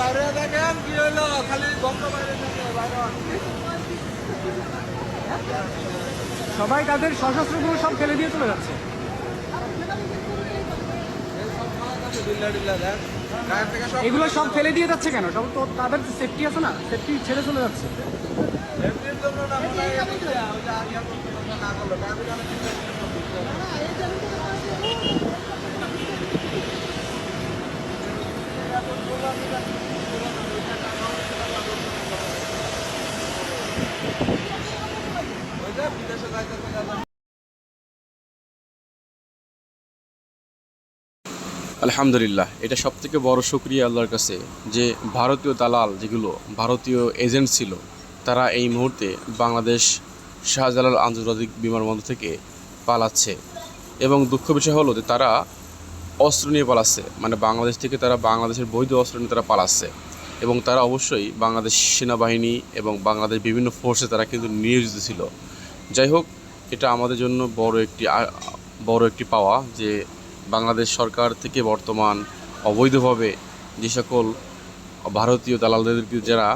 বাইরে দেখেন কি হলো খালি গন্ধ বাইরে সবাই তাদের সশস্ত্রগুলো সব ফেলে দিয়ে চলে যাচ্ছে। এগুলো সব ফেলে দিয়ে যাচ্ছে কেন? সব তো তাদের সেফটি আছে না সেফটি ছেড়ে চলে যাচ্ছে। না মনে হয় এদিকে, ওই যে আগে করতে না করল গায়ের থেকে অনেক কিছু সব দিচ্ছে। ওই যে আলহামদুলিল্লাহ, এটা সব থেকে বড় শুক্রিয়া আল্লাহর কাছে যে ভারতীয় দালাল যেগুলো ভারতীয় এজেন্ট ছিল, তারা এই মুহূর্তে বাংলাদেশ শাহজালাল আন্তর্জাতিক বিমানবন্দর থেকে পালাচ্ছে। এবং দুঃখ বিষয় হলো যে তারা অস্ত্র নিয়ে পালাচ্ছে। মানে বাংলাদেশ থেকে তারা বাংলাদেশের বৈধ অস্ত্র নিয়ে তারা পালাচ্ছে। এবং তারা অবশ্যই বাংলাদেশ সেনাবাহিনী এবং বাংলাদেশ বিভিন্ন ফোর্সে তারা কিন্তু নিয়োজিত ছিল। যাই হোক, এটা আমাদের জন্য বড় একটি বড় একটি পাওয়া যে বাংলাদেশ সরকার থেকে বর্তমান অবৈধভাবে যে সকল ভারতীয় দালালদের যারা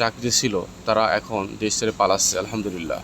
চাকরি ছিল, তারা এখন দেশ ছেড়ে পালাচ্ছে, আলহামদুলিল্লাহ।